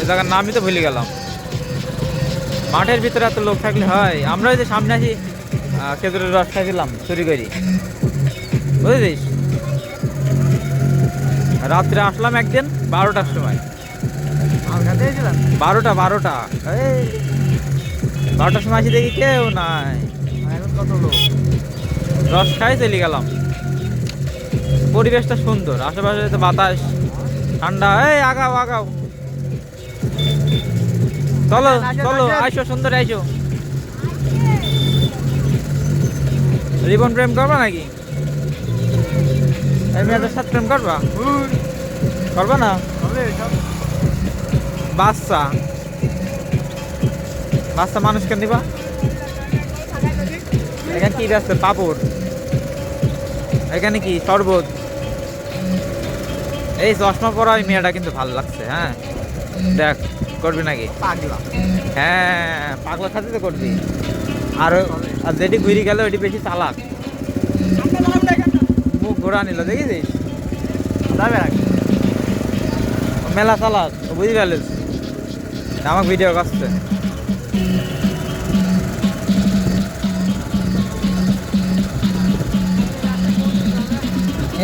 এই জায়গার নামই তো ভুলে গেলাম। মাঠের ভিতরে এত লোক থাকলে হয়। আমরা যে সামনে আসি খেজুরের রস খাইছিলাম চুরি করি। বুঝেছিস? রাত্রে আসলাম একদিন বারোটার সময়। বারোটা বারোটা। এই। বারোটার সময় আসি দেখি কেউ নাই। কত লোক? রস খাই চলে গেলাম। পরিবেশটা সুন্দর আশেপাশে তো বাতাস ঠান্ডা। এই আগাও আগাও। চলো চলো আইসো সুন্দর আইসো। রিবন প্রেম করবা নাকি? এই মেয়েদের সাথে প্রেম করবা? করবা না? বাচ্চা। বাচ্চা মানুষকে নিবা এখানে কি আছে? পাপড়। এখানে কি? শরবত। এই চশমা পরা ওই মেয়েটা কিন্তু ভালো লাগছে হ্যাঁ? দেখ করবি নাকি? হ্যাঁ পাগলা সাথে তো করবি। আর আর যেটি ঘুরি গেল ওইটি বেশি চালাক। মুখ ঘোরা নিল ও মেলা চালাক বুঝি গেলিস আমার ভিডিও করছে।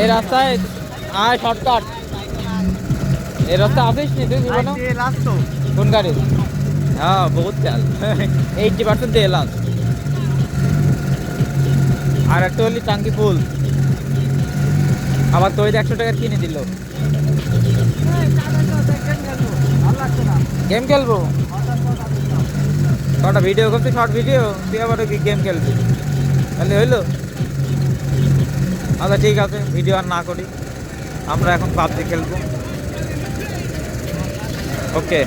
এই রাস্তায় আয় শর্টকাট এই রাস্তা আসিস নি তুই জীবনে? আজকে লাস্ট তো। কোন গাড়ি? হ্যাঁ বহুত চাল এইটটি পার্সেন্ট দিয়ে এলাম আর একটা হলি টাঙ্কি ফুল। আবার তো একশো টাকার কিনে দিল। গেম খেলব? কটা ভিডিও করছি? শর্ট ভিডিও তুই আবার কি গেম খেলবি। তাহলে হইল? আচ্ছা ঠিক আছে। ভিডিও আর না করি। আমরা এখন পাবজি খেলব। ಓಕೆ